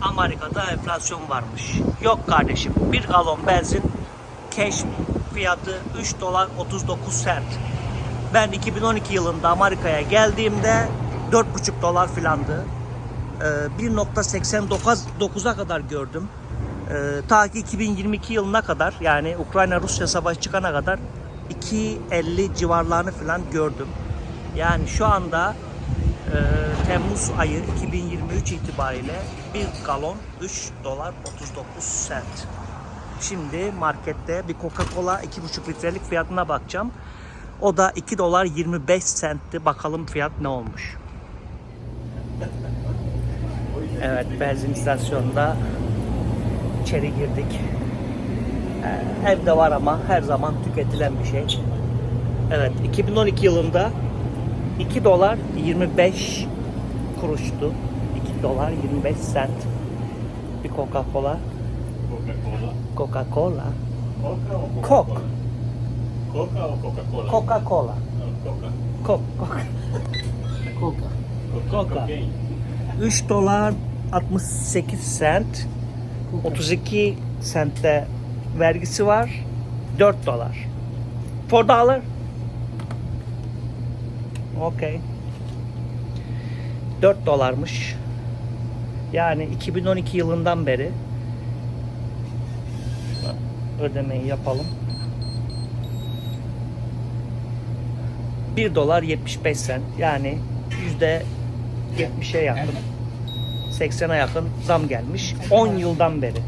Amerika'da enflasyon varmış. Yok kardeşim. Bir galon benzin cash fiyatı 3 dolar 39 sent. Ben 2012 yılında Amerika'ya geldiğimde 4,5 dolar filandı. Ee, 1.89'a kadar gördüm. Ee, ta ki 2022 yılına kadar yani Ukrayna-Rusya savaşı çıkana kadar 2.50 civarlarını falan gördüm. Yani şu anda e, Temmuz ayı 2023 itibariyle bir galon 3 dolar 39 sent. Şimdi markette bir Coca-Cola 2,5 litrelik fiyatına bakacağım. O da 2 dolar 25 sentti. Bakalım fiyat ne olmuş. Evet benzin istasyonunda içeri girdik. Ee, Evde var ama her zaman tüketilen bir şey. Evet 2012 yılında 2 dolar 25 kuruştu. 2 dolar 25 sent. Bir Coca-Cola. Coca-Cola. Coca-Cola. Coca Coke. Coca o Coca-Cola? Coca-Cola. No, Coca. Coke. Coca. Coca. Coca. Cocaine. 3 dolar 68 sent. 32 sentte vergisi var. 4 dolar. 4 dollar. Okey. 4 dolarmış. Yani 2012 yılından beri ödemeyi yapalım. 1 dolar 75 sent. Yani yüzde 70'e yakın. 80'e yakın zam gelmiş. 10 yıldan beri.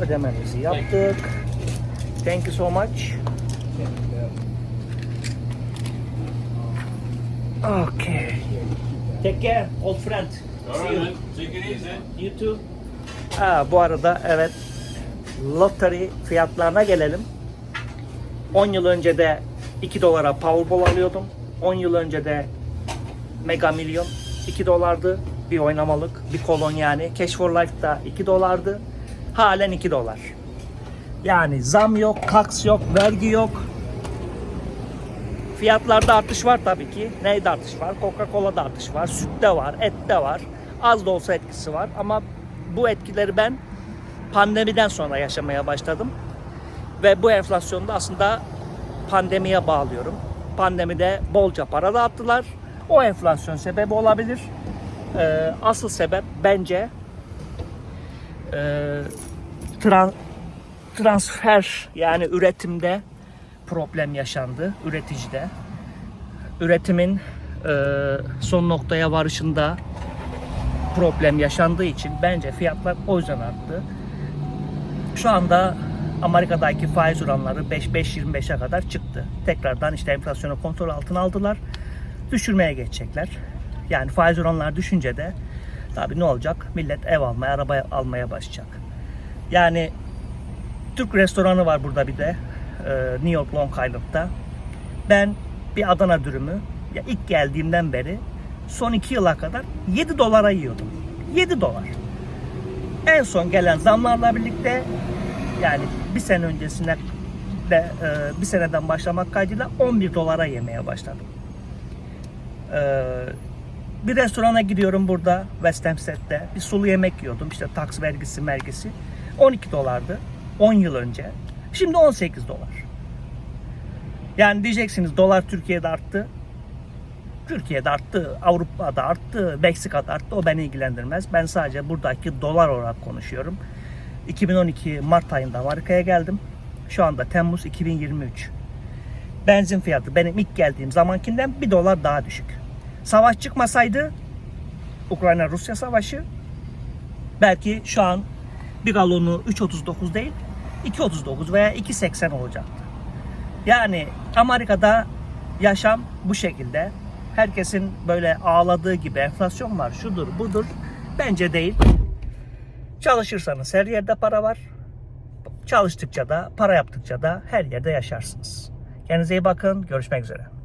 Ödememizi yaptık. Thank you so much. Okay. Take care, old friend. See you. Take it easy. You too. Ha, bu arada evet lottery fiyatlarına gelelim. 10 yıl önce de 2 dolara Powerball alıyordum. 10 yıl önce de Mega Milyon 2 dolardı. Bir oynamalık, bir kolon yani. Cash for Life'da 2 dolardı. Halen 2 dolar. Yani zam yok, kaks yok, vergi yok. Fiyatlarda artış var tabii ki. Neyde artış var? Coca-Cola'da artış var, sütte var, ette var. Az da olsa etkisi var ama bu etkileri ben pandemiden sonra yaşamaya başladım. Ve bu enflasyonu da aslında pandemiye bağlıyorum. Pandemide bolca para dağıttılar. O enflasyon sebebi olabilir. Ee, asıl sebep bence e, tran- transfer yani üretimde problem yaşandı üreticide. Üretimin e, son noktaya varışında problem yaşandığı için bence fiyatlar o yüzden arttı. Şu anda Amerika'daki faiz oranları 5-5-25'e kadar çıktı. Tekrardan işte enflasyonu kontrol altına aldılar. Düşürmeye geçecekler. Yani faiz oranları düşünce de tabii ne olacak? Millet ev almaya, araba almaya başlayacak. Yani Türk restoranı var burada bir de. e, New York Long Island'da. Ben bir Adana dürümü ya ilk geldiğimden beri son iki yıla kadar 7 dolara yiyordum. 7 dolar. En son gelen zamlarla birlikte yani bir sene öncesine de e, bir seneden başlamak kaydıyla 11 dolara yemeye başladım. E, bir restorana gidiyorum burada West Hampstead'de. Bir sulu yemek yiyordum. İşte taks vergisi mergisi. 12 dolardı. 10 yıl önce. Şimdi 18 dolar. Yani diyeceksiniz dolar Türkiye'de arttı. Türkiye'de arttı, Avrupa'da arttı, Meksika'da arttı. O beni ilgilendirmez. Ben sadece buradaki dolar olarak konuşuyorum. 2012 Mart ayında Amerika'ya geldim. Şu anda Temmuz 2023. Benzin fiyatı benim ilk geldiğim zamankinden 1 dolar daha düşük. Savaş çıkmasaydı Ukrayna-Rusya savaşı belki şu an bir galonu 3.39 değil 2.39 veya 2.80 olacaktı. Yani Amerika'da yaşam bu şekilde. Herkesin böyle ağladığı gibi enflasyon var, şudur, budur. Bence değil. Çalışırsanız her yerde para var. Çalıştıkça da, para yaptıkça da her yerde yaşarsınız. Kendinize iyi bakın. Görüşmek üzere.